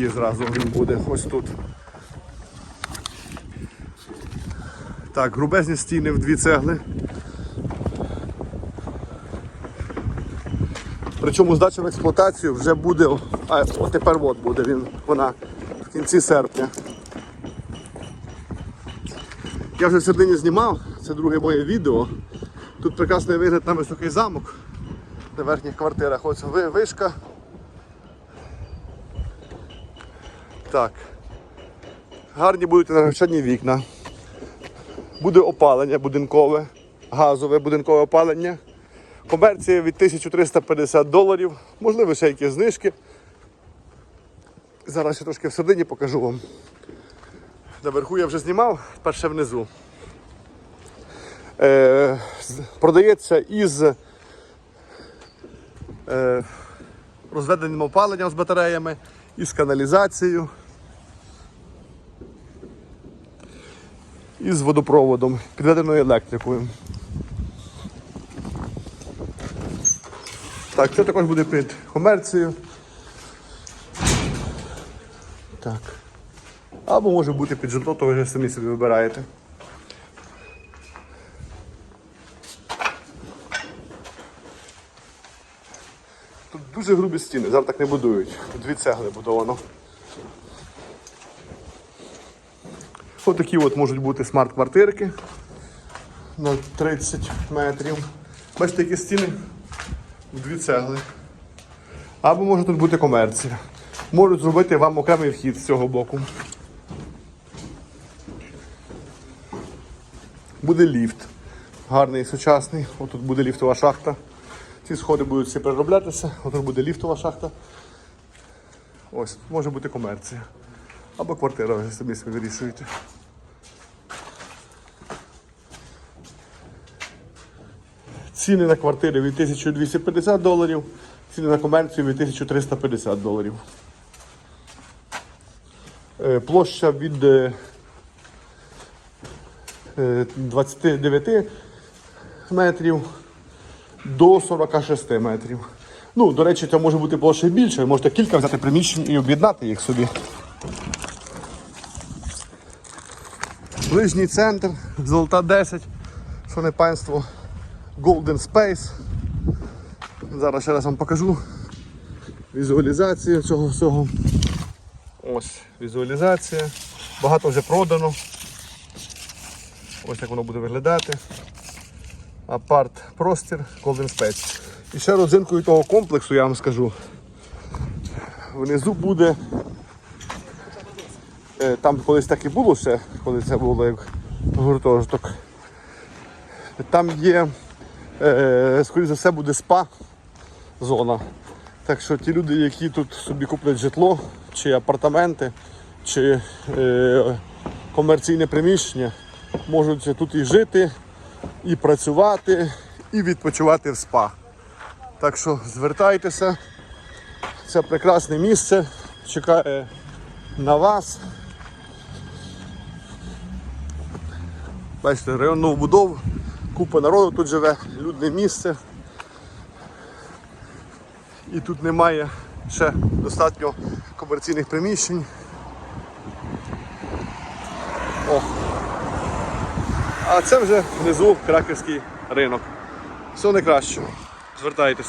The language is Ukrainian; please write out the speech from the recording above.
є зразу, він буде ось тут. Так, грубезні стіни в дві цегли. Причому здача в експлуатацію вже буде, а тепер от буде він, вона в кінці серпня. Я вже в середині знімав, це друге моє відео. Тут прекрасний вигляд на високий замок на верхніх квартирах. Ось вишка. Так. Гарні будуть енергощадні вікна. Буде опалення будинкове, газове будинкове опалення. Комерція від 1350 доларів, можливо, ще якісь знижки. Зараз ще трошки всередині покажу вам. Наверху я вже знімав, тепер ще внизу. Е, продається із е, розведеним опаленням з батареями, із каналізацією, і з водопроводом, підведеною електрикою. Так, це також буде під комерцією. Так. Або може бути під житло, то ви вже самі собі вибираєте. Тут дуже грубі стіни, зараз так не будують. Дві цегли будовано. Ось такі от можуть бути смарт-квартирки на 30 метрів. Бачите, які стіни? В Дві цегли. Або може тут бути комерція. Можуть зробити вам окремий вхід з цього боку. Буде ліфт. Гарний, сучасний. Отут буде ліфтова шахта. Ці сходи будуть всі перероблятися. Отут буде ліфтова шахта. Ось, може бути комерція. Або квартира, ви самі собі вирішуєте. Ціни на квартири від 1250 доларів, ціни на комерцію від 1350 доларів. Е, Площа від е, е, 29 метрів до 46 метрів. Ну, до речі, це може бути площа більше. Можете кілька взяти приміщень і об'єднати їх собі. Ближній центр, Золота 10, шановне панство, Golden Space. Зараз ще раз вам покажу візуалізацію цього всього. Ось візуалізація. Багато вже продано. Ось як воно буде виглядати. Апарт простір Golden Space. І ще родзинкою того комплексу я вам скажу. Внизу буде. Е, Там колись так і було ще, коли це було як гуртожиток. Там є, е, скоріш за все, буде спа зона. Так що ті люди, які тут собі куплять житло, чи апартаменти, чи е, комерційне приміщення, можуть тут і жити, і працювати, і відпочивати в спа. Так що звертайтеся, це прекрасне місце, чекає на вас. Бачите, район новобудов, купа народу тут живе, людне місце. І тут немає ще достатньо комерційних приміщень. О. А це вже внизу кракерський ринок. Все найкраще. Звертайтеся.